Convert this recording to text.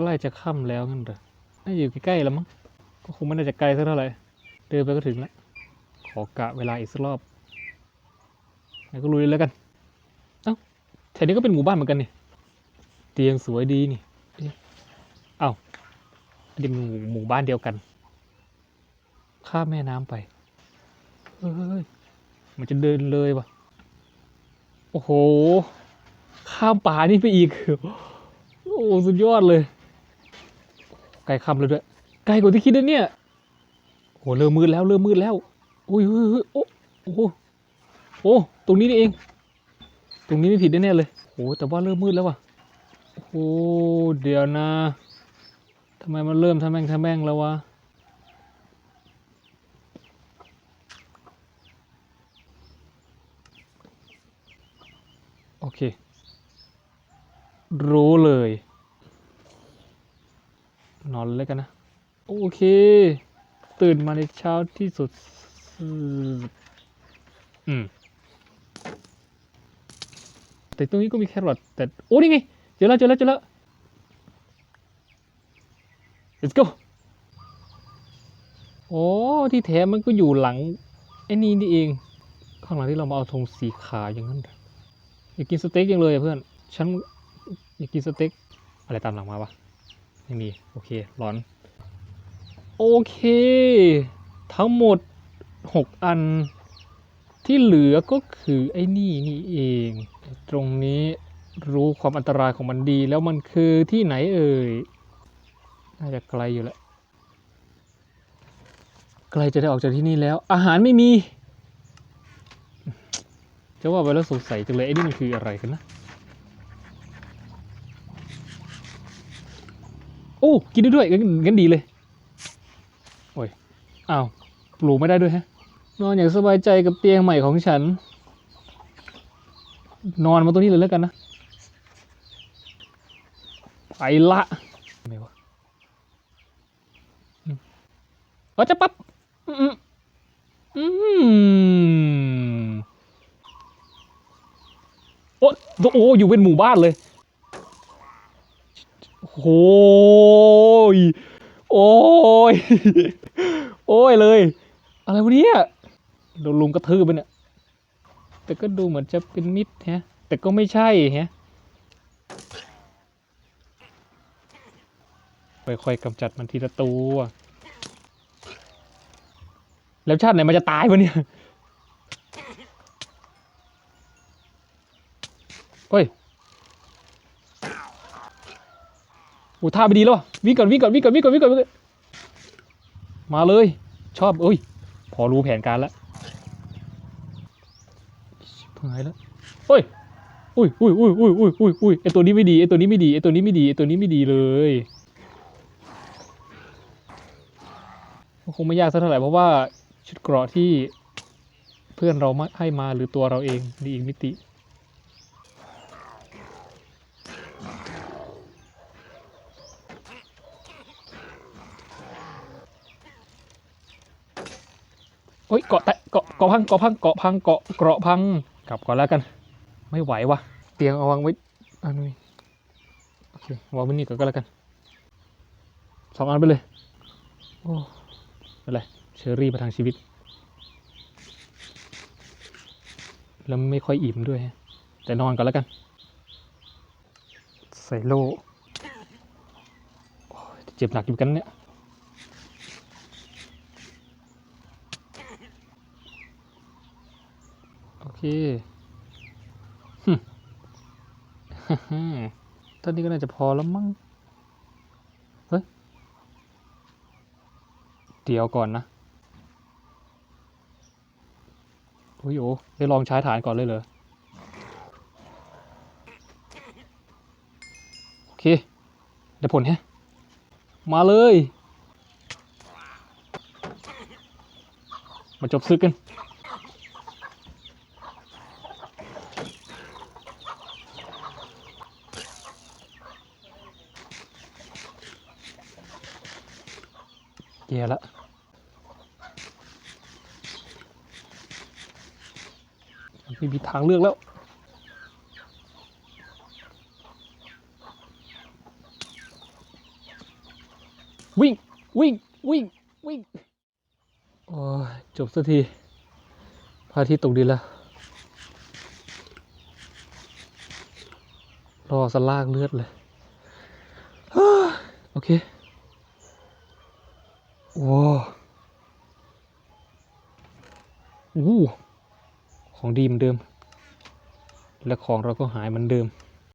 ใกล้จะค่ำแล้วงั้นเหรอน่าอยู่ใกล้ๆแล้วมั้ง ก็คงไม่น่าจะไกลสักเท่าไหร่ เดินไปก็ถึงแล้ว ขอกะเวลาอีกสักรอบงั้นก็ลุยเลยแล้วกัน เอ้าแถวนี้ก็เป็นหมู่บ้านเหมือนกันนี่ เตียงสวยดีนี่ เอ้าอันนี้มันหมู่หมู่บ้านเดียวกัน ข้ามแม่น้ำไป เฮ้ย มันจะเดินเลยวะโอ้โห ข้ามป่านี่ไปอีก โอ้ สุดยอดเลย ใกล้ค่ำแล้วด้วยใกล้กว่าที่คิดนะเนี่ยโอ้เริ่มมืดแล้วเริ่มมืดแล้วอุ้ยอุ้ยโอ้โอ้โหโอ้ตรงนี้นี่เอง ตรงนี้ไม่ผิดแน่เลยโอ้แต่ว่าเริ่มมืดแล้วว่ะโอ้เดี๋ยวนะทำไมมันเริ่มทำแม่งทำแม่งแล้ววะโอเค รู้เลย นอนเลยกันนะ โอเค ตื่นมาในเช้าที่สุด อืม แต่ตรงนี้ก็มีแครอทแต่ โอ้ นี่ไง เจอแล้วเจอแล้วเจอแล้ว let's go โอ้ที่แท้มันก็อยู่หลัง ไอ้นี่นี่เอง ข้างหลังที่เรามาเอาธงสีขาวอย่างนั้นเหรออยากกินสเต็กยังเลยอะเพื่อน ฉันอยากกินสเต็ก อะไรตามหลังมาวะ ไม่มี โอเคร้อน โอเค ทั้งหมด 6 อัน ที่เหลือก็คือไอ้นี่นี่เอง ตรงนี้รู้ความอันตรายของมันดี แล้วมันคือที่ไหนเอ่ย น่าจะไกลอยู่แล้วใกลจะได้ออกจากที่นี่แล้ว อาหารไม่มีจะว่าไปแล้วสงสัยจังเลยไอ้นี่มันคืออะไรกันนะ โอ้กินได้ด้วยงั้นงั้นดีเลยโอ้ยอ้าวปลูกไม่ได้ด้วยฮะ นอนอย่างสบายใจกับเตียงใหม่ของฉัน นอนมาตรงนี้เลยแล้วกันนะไปละไม่วะเอจะปั๊บอืมอืมโอ้โอ้อยู่เป็นหมู่บ้านเลย โอ้ย โอ้ย โอ้ยเลย อะไรวะเนี่ยโดนลุงกระทืบไปเนี่ยแต่ก็ดูเหมือนจะเป็นมิตรแฮะ แต่ก็ไม่ใช่แฮะ ค่อยๆกำจัดมันทีละตัวแล้วชาติไหนมันจะตายวะเนี่ย เฮ้ย โอ้ท่าไม่ดีแล้ววิ่งก่อนวิ่งก่อนวิ่งก่อนวิ่งก่อนวิ่งก่อน มาเลย ชอบเอ้ย พอรู้แผนการแล้วหายแล้วเฮ้ยอุ้ยอุ้ยอุ้ยอุ้ยอุ้ยอุ้ยอุ้ยไอตัวนี้ไม่ดีไอตัวนี้ไม่ดีไอตัวนี้ไม่ดีไอตัวนี้ไม่ดีเลยคงไม่ยากสักเท่าไหร่เพราะว่าชุดเกราะที่เพื่อนเราให้มาหรือตัวเราเองมีอีกมิติ โอ้ยเกาะแตะเกาะเกาะพังเกาะพังเกาะพังเกาะเกาะพังกลับก่อนแล้วกัน ไม่ไหววะเตียงเอาวางไว้อันนี้โอเควางไว้นี่ก่อนก็แล้วกันสองอันไปเลยโอ้อะไรเชอรี่ประทังชีวิต แล้วไม่ค่อยอิ่มด้วย แต่นอนก่อนแล้วกัน ใส่โล่เจ็บหนักอยู่กันเนี่ย โอ เคฮึฮ่าฮ่าตอนนี้ก็น่าจะพอแล้วมั้ง เฮ้ย เดี๋ยวก่อนนะ โอ้ยโอ้ได้ลองใช้ฐานก่อนเลยเหรอ โอเค ได้ผลแฮะ มาเลย มาจบซึกกัน แย่ละไม่มีทางเลือกแล้ววิ่ง วิ่ง วิ่ง วิ่ง โอ้จบสักทีพระอาทิตย์ตกดินแล้ว รอสลากเลือดเลย โอเค โอ้โหของดีเหมือนเดิม และของเราก็หายเหมือนเดิม